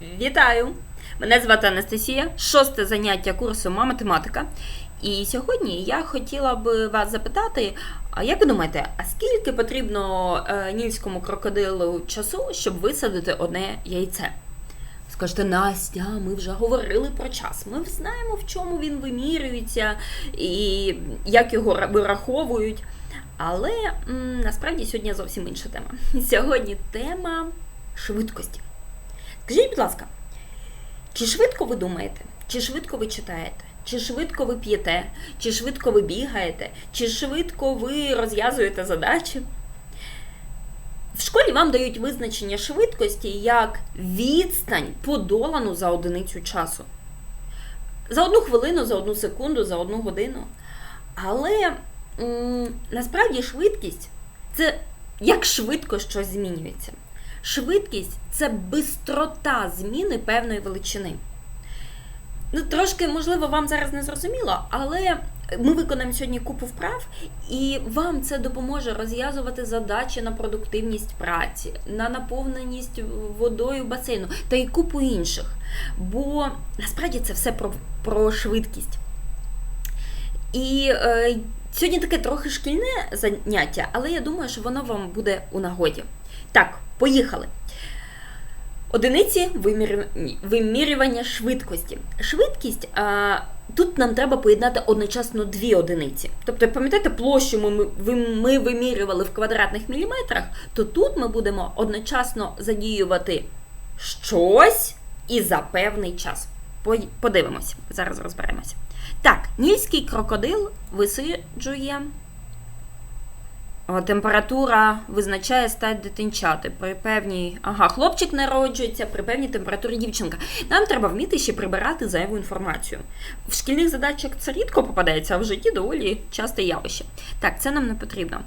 Вітаю! Мене звати Анастасія, шосте заняття курсу математика. І сьогодні я хотіла би вас запитати, а як ви думаєте, а скільки потрібно е, нільському крокодилу часу, щоб висадити одне яйце? Скажете, Настя, ми вже говорили про час. Ми знаємо, в чому він вимірюється і як його вираховують. Але насправді сьогодні зовсім інша тема. Сьогодні тема швидкості. Скажіть, будь ласка, чи швидко ви думаєте? Чи швидко ви читаєте? Чи швидко ви п'єте? Чи швидко ви бігаєте? Чи швидко ви розв'язуєте задачі? В школі вам дають визначення швидкості як відстань подолану за одиницю часу. За одну хвилину, за одну секунду, за одну годину. Але м, насправді швидкість це як швидко щось змінюється. Швидкість це бистрота зміни певної величини. Ну, трошки, можливо, вам зараз не зрозуміло, але ми виконаємо сьогодні купу вправ, і вам це допоможе розв'язувати задачі на продуктивність праці, на наповненість водою басейну та й купу інших. Бо насправді це все про, про швидкість. І е, сьогодні таке трохи шкільне заняття, але я думаю, що воно вам буде у нагоді. Так, поїхали. Одиниці вимірювання швидкості. Швидкість а, тут нам треба поєднати одночасно дві одиниці. Тобто, пам'ятаєте, площу ми, ми вимірювали в квадратних міліметрах, то тут ми будемо одночасно задіювати щось і за певний час. Подивимося, зараз розберемося. Так, нільський крокодил висиджує. Температура визначає стать дитинчати. При певній. Ага, хлопчик народжується, при певній температурі дівчинка. Нам треба вміти ще прибирати зайву інформацію. В шкільних задачах це рідко попадається, а в житті доволі часте явище. Так, це нам не потрібно.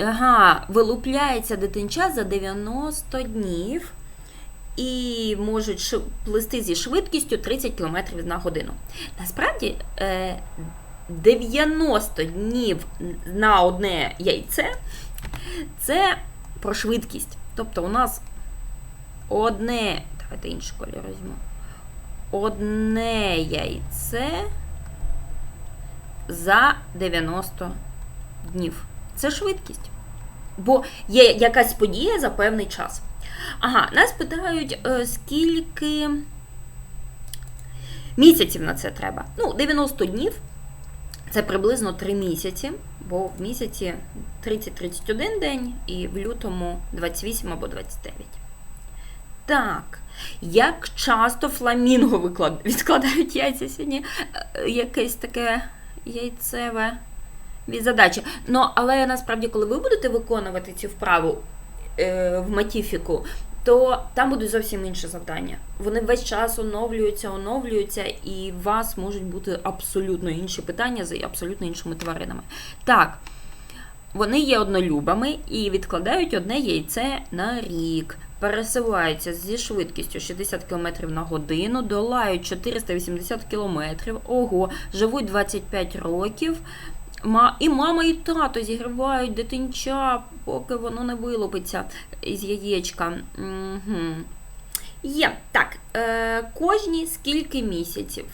Ага, вилупляється дитинча за 90 днів і можуть плисти зі швидкістю 30 км на годину. Насправді, е, 90 днів на одне яйце це про швидкість. Тобто у нас одне. Давайте інший колір візьму. Одне яйце за 90 днів. Це швидкість. Бо є якась подія за певний час. Ага, нас питають, е, скільки місяців на це треба. Ну, 90 днів це приблизно 3 місяці, бо в місяці 30-31 день і в лютому 28 або 29. Так, як часто фламінго відкладають яйця сьогодні? Е, Якесь таке яйцеве від задачі. Ну, але насправді, коли ви будете виконувати цю вправу е, в матіфіку, то там будуть зовсім інші завдання. Вони весь час оновлюються, оновлюються, і у вас можуть бути абсолютно інші питання з абсолютно іншими тваринами. Так, вони є однолюбами і відкладають одне яйце на рік. Пересуваються зі швидкістю 60 км на годину, долають 480 км, ого, живуть 25 років. І мама, і тато зігрівають дитинча, поки воно не вилупиться із яєчка. Угу. Є. Так, е, кожні скільки місяців?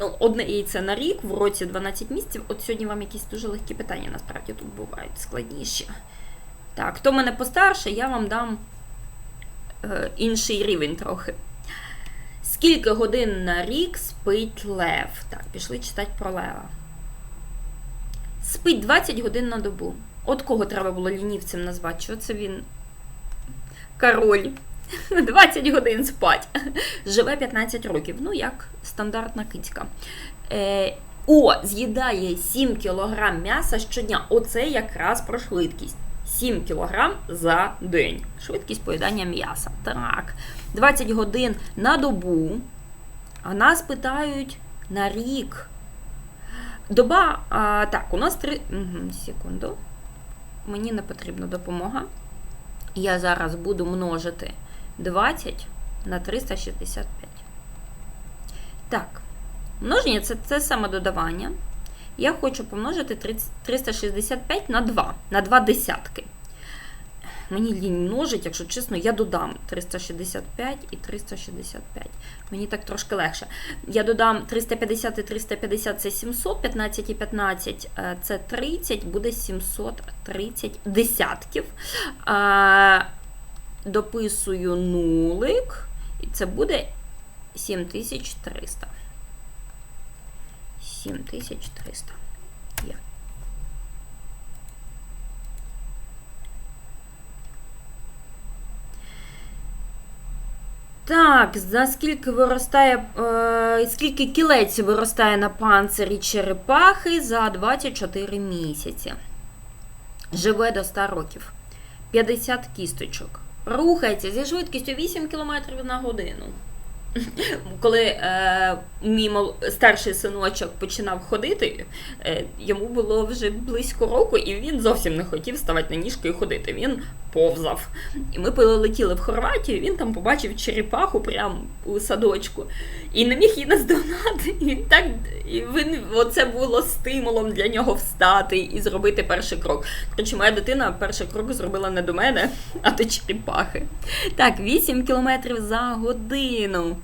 Ну, одне яйце на рік, в році 12 місяців. От сьогодні вам якісь дуже легкі питання, насправді тут бувають складніші. Так, хто мене постарше, я вам дам е, інший рівень трохи. Скільки годин на рік спить лев? Так, пішли читати про лева. Спить 20 годин на добу. От кого треба було лінівцем назвати? Що це він? Король. 20 годин спать. Живе 15 років. Ну, як стандартна кицька. Е, о, з'їдає 7 кг м'яса щодня. Оце якраз про швидкість. 7 кг за день. Швидкість поїдання м'яса. Так. 20 годин на добу. А нас питають на рік. Доба, а, так, у нас три. Угу, секунду. Мені не потрібна допомога. Я зараз буду множити 20 на 365. Так, множення це це саме додавання. Я хочу помножити 30 365 на 2, на 2 десятки. Мені лінь множить, якщо чесно, я додам 365 і 365. Мені так трошки легше. Я додам 350 і 350 це 700, 15 і 15 е, це 30, буде 730 десятків. Дописую нулик, і це буде 7300. 7300. Є. Так, за скільки виростає, е, скільки кілець виростає на панцирі черепахи за 24 місяці. Живе до 100 років. 50 кісточок. Рухається зі швидкістю 8 км на годину. Коли е, мій мол- старший синочок починав ходити, е, йому було вже близько року, і він зовсім не хотів ставати на ніжки і ходити. Він повзав. І ми полетіли в Хорватію, він там побачив черепаху прямо у садочку і не міг її наздогнати. І так і він оце було стимулом для нього встати і зробити перший крок. Коротше, моя дитина перший крок зробила не до мене, а до черепахи. Так, 8 кілометрів за годину.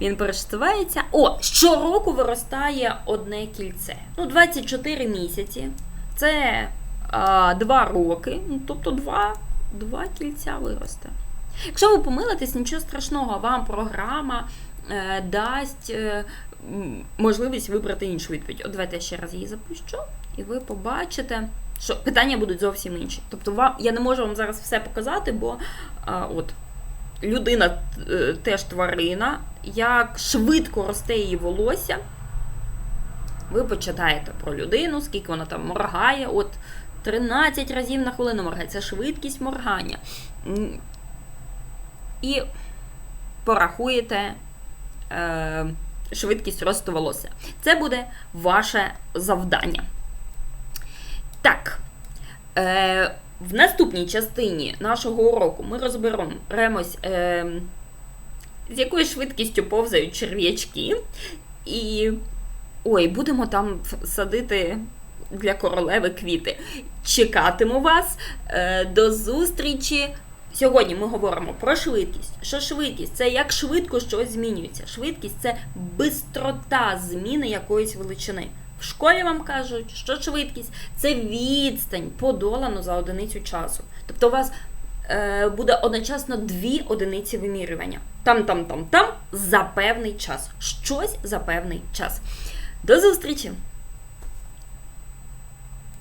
Він пересувається. О, щороку виростає одне кільце. Ну, 24 місяці. Це а, 2 роки. Ну, тобто 2, 2 кільця виросте. Якщо ви помилитесь, нічого страшного, вам програма е, дасть е, можливість вибрати іншу відповідь. От давайте я ще раз її запущу, і ви побачите, що питання будуть зовсім інші. Тобто, вам, я не можу вам зараз все показати, бо а, от людина е, теж тварина, як швидко росте її волосся. Ви почитаєте про людину, скільки вона там моргає. От 13 разів на хвилину моргає. Це швидкість моргання. І порахуєте е, швидкість росту волосся. Це буде ваше завдання. Так. Е, в наступній частині нашого уроку ми розберемось, е, з якою швидкістю повзають черв'ячки. І ой, будемо там садити для королеви квіти. Чекатиму вас. Е, до зустрічі. Сьогодні ми говоримо про швидкість. Що швидкість? Це як швидко щось змінюється. Швидкість це бистрота зміни якоїсь величини. В школі вам кажуть, що швидкість це відстань подолану за одиницю часу. Тобто у вас е, буде одночасно дві одиниці вимірювання. Там, там, там, там за певний час. Щось за певний час. До зустрічі!